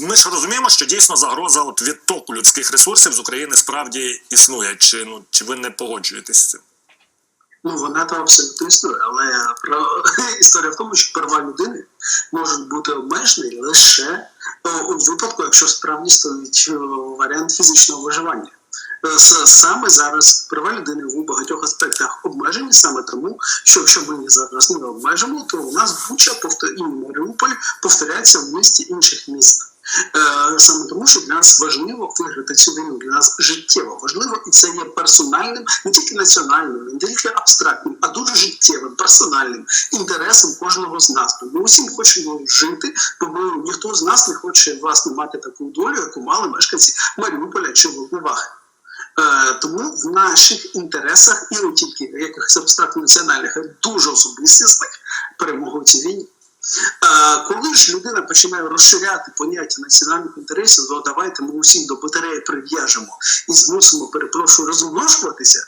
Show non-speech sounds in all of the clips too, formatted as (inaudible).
ми ж розуміємо, що дійсно загроза от відтоку людських ресурсів з України справді існує. Чи ну чи ви не погоджуєтесь з цим? Ну, вона то абсолютно існує, але про (laughs) історія в тому, що права людини можуть бути обмежені лише е, у випадку, якщо справді стоїть е, варіант фізичного виживання. Е, Саме зараз права людини у багатьох аспектах обмежені саме тому, що якщо ми їх зараз не обмежимо, то у нас Буча повтор- і Маріуполь повторяться в місті інших міст. Е, Саме тому, що для нас важливо виграти цю війну, для нас життєво важливо, і це є персональним, не тільки національним, не тільки абстрактним, а дуже життєвим, персональним інтересом кожного з нас. Ми усім хочемо жити, бо ніхто з нас не хоче власне мати таку долю, яку мали мешканці Маріуполя чи Волновахи. Е, тому в наших інтересах і не тільки якихось абстрактно національних, а дуже особистісних перемогу в цій війні. Коли ж людина починає розширяти поняття національних інтересів, то давайте ми усім до батареї прив'яжемо і змусимо, перепрошую, розмножуватися,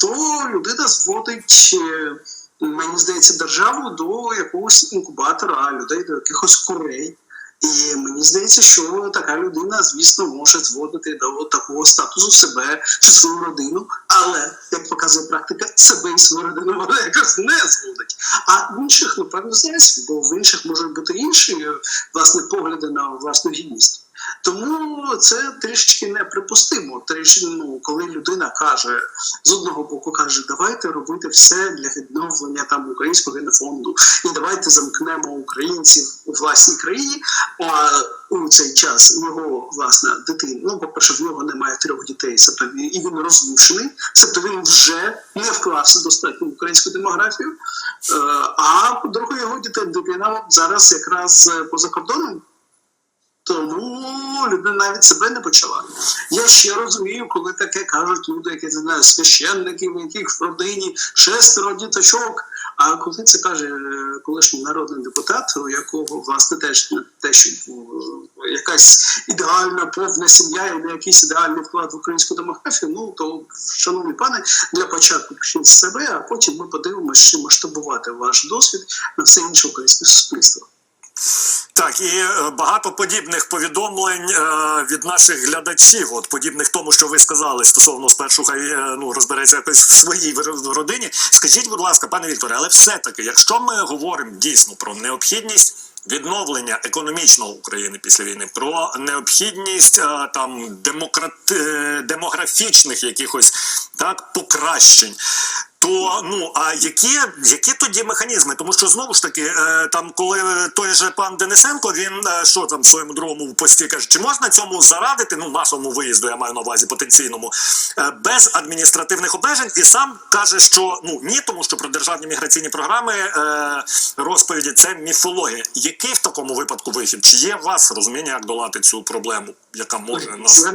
то людина зводить. е, Мені здається, державу до якогось інкубатора, людей до якихось курей. І мені здається, що така людина, звісно, може зводити до такого статусу себе чи свою родину, але як показує практика, себе і свою родину вона якраз не зводить. А в інших, напевно, здається, бо в інших можуть бути інші власне погляди на власну гідність. Тому це трішечки неприпустимо. Трішки, ну, коли людина каже з одного боку, каже, давайте робити все для відновлення там українського генофонду, і давайте замкнемо українців у власній країні. А у цей час його власна дитина, ну по-перше, в нього немає трьох дітей, тобто і він розлучений, тобто він вже не вклався достатньо в українську демографію. Е, А по-друге, його дітей дитина зараз якраз е, поза кордоном. Тому людина навіть себе не почала. Я ще розумію, коли таке кажуть люди, які не знаю, священники, в яких в родині шестеро діточок. А коли це каже е, колишній народний депутат, у якого власне теж не те, що е, якась ідеальна повна сім'я не якийсь ідеальний вклад в українську демографію, ну то, шановні пане, для початку почніть з себе, а потім ми подивимося, чи масштабувати ваш досвід на все інше українське суспільство. Так, і е, багато подібних повідомлень е, від наших глядачів, от подібних тому, що ви сказали стосовно спершу, хай е, ну розбереться якось в своїй родині. Скажіть, будь ласка, пане Вікторе, але все-таки, якщо ми говоримо дійсно про необхідність. Відновлення економічного України після війни про необхідність там демократ... демографічних якихось так покращень. То ну а які, які тоді механізми? Тому що знову ж таки, е, там, коли той же пан Денисенко, він е, що там в своєму другому пості каже, чи можна цьому зарадити? Ну, нашому виїзду, я маю на увазі потенційному, е, без адміністративних обмежень, і сам каже, що ну ні, тому що про державні міграційні програми розповіді це міфологія. Який в такому випадку вихід? Чи є у вас розуміння, як долати цю проблему, яка може нас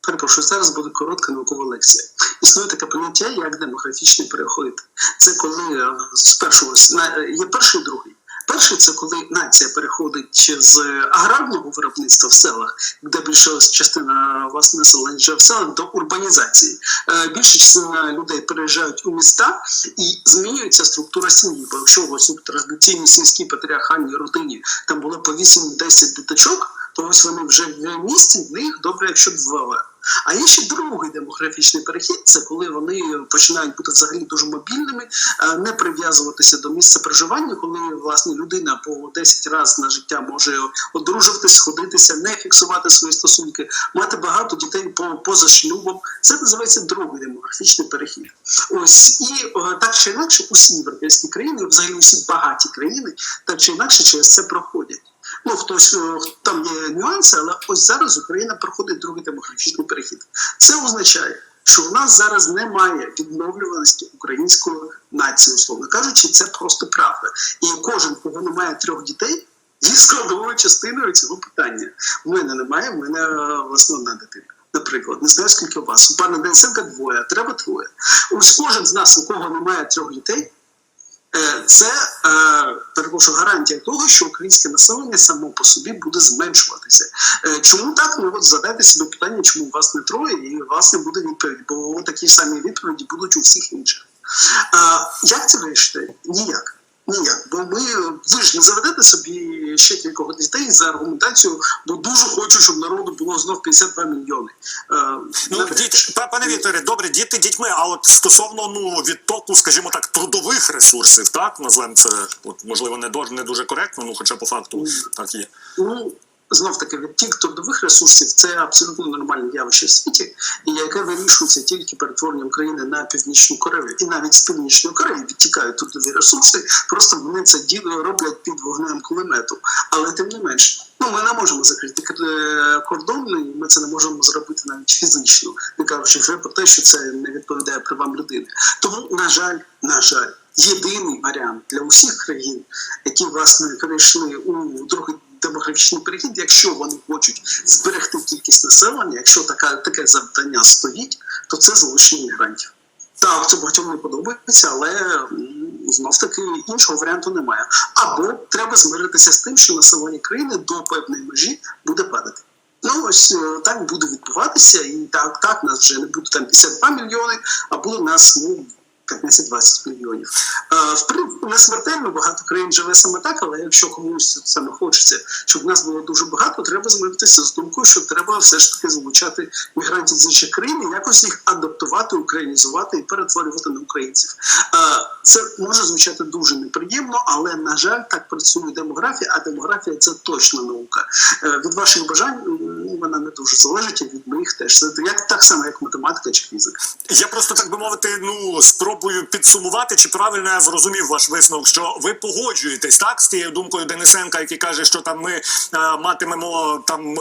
перепрошую, зараз буде коротка наукова лекція. Існує таке поняття, як демографічний переход. Це коли е, спершу ось е, є перший і другий. Перший це коли нація переходить з аграрного виробництва в селах, де більша частина власне населення живе в селах, до урбанізації. Е, Більша частина людей переїжджають у міста і змінюється структура сім'ї. Бо якщо ось у традиційній сільській патріархальній родині там було по 8-10 діточок, то ось вони вже в місті, в них добре, якщо двоє. А є ще другий демографічний перехід це коли вони починають бути взагалі дуже мобільними, е, не прив'язуватися до місця проживання, коли власне людина по 10 разів на життя може одружуватись, сходитися, не фіксувати свої стосунки, мати багато дітей по поза шлюбом. Це називається другий демографічний перехід. Ось і е, так чи інакше, усі європейські країни, взагалі усі багаті країни, так чи інакше через це проходять. Ну, хтось е, там є нюанси, але ось зараз Україна проходить другий демографічний перехід. Це означає, що у нас зараз немає відновлюваності української нації, условно кажучи, це просто правда. І кожен, кого немає трьох дітей, є складовою частиною цього питання. У мене немає, в мене е, власне одна дитина. Наприклад, не знаю, скільки у вас. У пана Денисенка двоє, треба троє. Ось кожен з нас, у кого немає трьох дітей, Е, це е, перепрошую, гарантія того, що українське населення само по собі буде зменшуватися. Е, чому так? Ну от задайте собі питання, чому вас не троє, і вас не буде відповідь, бо такі самі відповіді будуть у всіх інших. Е, як це вирішити? Ніяк. Ніяк, бо ми ви ж не заведете собі ще кількох дітей за аргументацію, бо дуже хочу, щоб народу було знов 52 мільйони. Е, Ну, діти, па- пане Вікторе, добре, діти дітьми, а от стосовно ну відтоку, скажімо так, трудових ресурсів, так назвемо це, от можливо, не дуже не дуже коректно, ну хоча по факту так є. Ну, знов таки, відтік трудових ресурсів це абсолютно нормальне явище в світі, і яке вирішується тільки перетворенням країни на північну Корею. І навіть з північної Кореї відтікають трудові ресурси, просто вони це діло роблять під вогнем кулемету. Але тим не менше. Ну, ми не можемо закрити е, кордон, і ми це не можемо зробити навіть фізично, не кажучи вже про те, що це не відповідає правам людини. Тому, на жаль, на жаль, єдиний варіант для усіх країн, які власне перейшли у другий демографічний перехід, якщо вони хочуть зберегти кількість населення, якщо така таке завдання стоїть, то це залишення мігрантів. Так, це багатьом не подобається, але знов таки іншого варіанту немає. Або треба змиритися з тим, що населення країни до певної межі буде падати. Ну ось е, так буде відбуватися, і так, так нас вже не буде там 52 мільйони, а буде нас ну 15-20 мільйонів. Е, в не смертельно багато країн живе саме так, але якщо комусь саме хочеться, щоб нас було дуже багато, треба змиритися з думкою, що треба все ж таки залучати мігрантів з інших країн, і якось їх адаптувати, українізувати і перетворювати на українців. Е, Це може звучати дуже неприємно, але на жаль, так працює демографія. А демографія це точно наука. Е, Від ваших бажань м, вона не дуже залежить, і від моїх теж. Це як так само, як математика чи фізика. Я просто так би мовити, ну спробую підсумувати, чи правильно я зрозумів ваш висновок, що ви погоджуєтесь так з тією думкою Денисенка, який каже, що там ми е, матимемо там.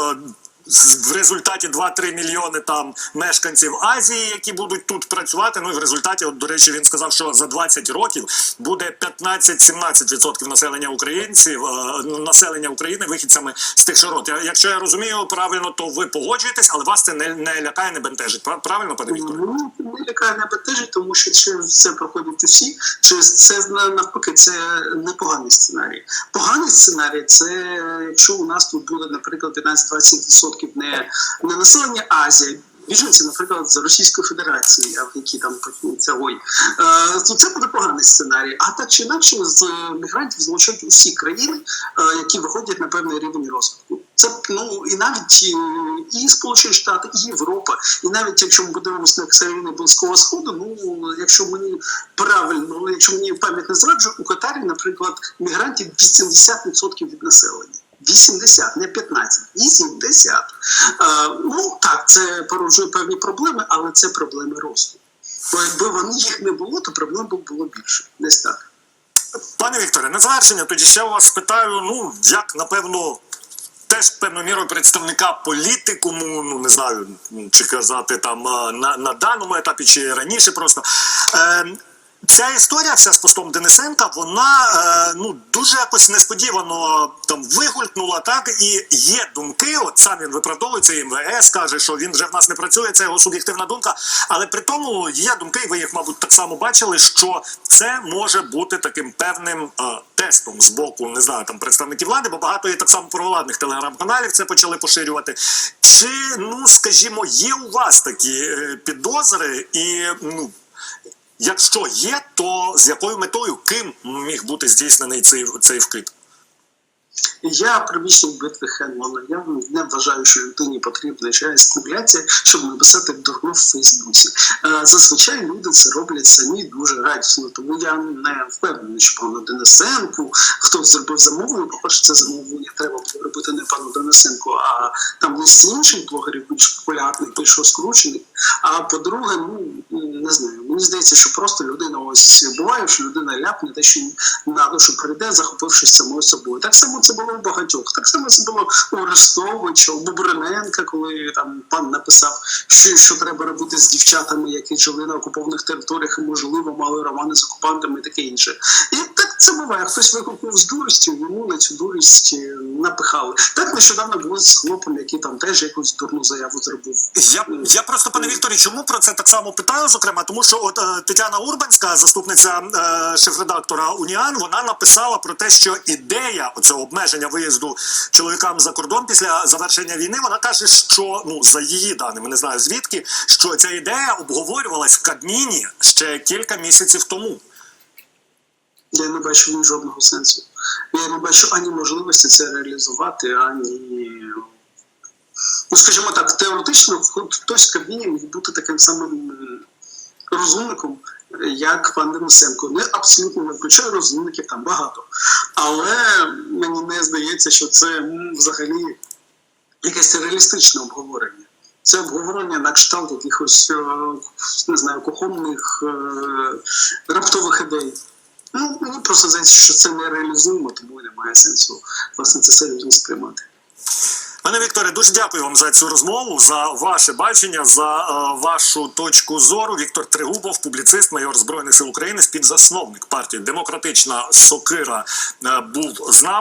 В результаті 2-3 мільйони там мешканців Азії, які будуть тут працювати. Ну і в результаті, от до речі, він сказав, що за 20 років буде 15-17% населення українців, е, населення України вихідцями з тих широт. Якщо я розумію правильно, то ви погоджуєтесь, але вас це не, не лякає, не бентежить. Правильно, пане Вікторе? Ну, не лякає не бентежить, тому що через це проходять усі. Через це на- навпаки, це непоганий сценарій. Поганий сценарій це якщо у нас тут буде, наприклад, 15-20% не, не населення Азії. Біженці, наприклад, з Російської Федерації, а в які там почнуться ой, е, то це буде поганий сценарій. А так чи інакше з мігрантів залучають усі країни, е, які виходять на певний рівень розвитку. Це ну і навіть е, і Сполучені Штати, і Європа, і навіть якщо ми подивимося на країни Близького Сходу, ну якщо мені правильно, ну, якщо мені пам'ять не зраджує, у Катарі, наприклад, мігрантів 80% від населення. 80, не 15, 80. Е, ну так, це породжує певні проблеми, але це проблеми росту. Бо якби вони їх не було, то проблем було більше. Десь так. Пане Вікторе, на завершення тоді ще вас питаю, ну як напевно. Теж певною мірою представника політикуму, ну не знаю, чи казати там на, на даному етапі, чи раніше просто. Е, Ця історія вся з постом Денисенка, вона е, ну дуже якось несподівано там вигулькнула, так і є думки. От сам він виправдовується, і МВС каже, що він вже в нас не працює. Це його суб'єктивна думка. Але при тому є думки, і ви їх, мабуть, так само бачили, що це може бути таким певним е, тестом з боку, не знаю, там представників влади, бо багато є так само провладних телеграм-каналів це почали поширювати. Чи ну скажімо, є у вас такі е, підозри і ну. Якщо є, то з якою метою ким міг бути здійснений цей цей вкид? Я прибічник битви Хенлона. Я не вважаю, що людині потрібна чиясь стимуляція, щоб написати дурно в Фейсбуці. Е, Зазвичай люди це роблять самі дуже радісно. Тому я не впевнений, що пану Денисенку хтось зробив замовлення. По-перше, це замовлення треба було робити не пану Денисенку, а там лист інших блогерів, більш популярних, більш розкручених. А по-друге, ну не знаю, мені здається, що просто людина ось буває, що людина ляпне те, що на душу прийде, захопившись самою собою. Так само це було у багатьох. Так само це було у Ростовича, у Бубриненка, коли там пан написав, що, що треба робити з дівчатами, які жили на окупованих територіях, і можливо мали романи з окупантами і таке інше. І це буває. Хтось викупив з дурістю, йому на цю дурість е, напихали. Так нещодавно було з хлопом, який там теж якусь дурну заяву зробив. Я я просто пане Вікторі, чому про це так само питаю? Зокрема, тому що от е, Тетяна Урбанська, заступниця е, шеф-редактора Уніан, вона написала про те, що ідея цього обмеження виїзду чоловікам за кордон після завершення війни. Вона каже, що ну за її даними, не знаю звідки, що ця ідея обговорювалась в Кабміні ще кілька місяців тому. Я не бачу в ній жодного сенсу. Я не бачу ані можливості це реалізувати, ані. Ну, скажімо так, теоретично хтось в Кабміні міг бути таким самим розумником, як пан Денисенко. Не абсолютно не включаю розумників там багато. Але мені не здається, що це взагалі якесь реалістичне обговорення. Це обговорення на кшталт якихось е, не знаю, кухонних е, раптових ідей. Ну, мені просто здається, що це не реалізуємо, тому немає сенсу власне це серйозно сприймати. Пане Вікторе, дуже дякую вам за цю розмову, за ваше бачення, за е, вашу точку зору. Віктор Тригубов, публіцист, майор Збройних сил України, співзасновник партії Демократична Сокира, е, був з нами.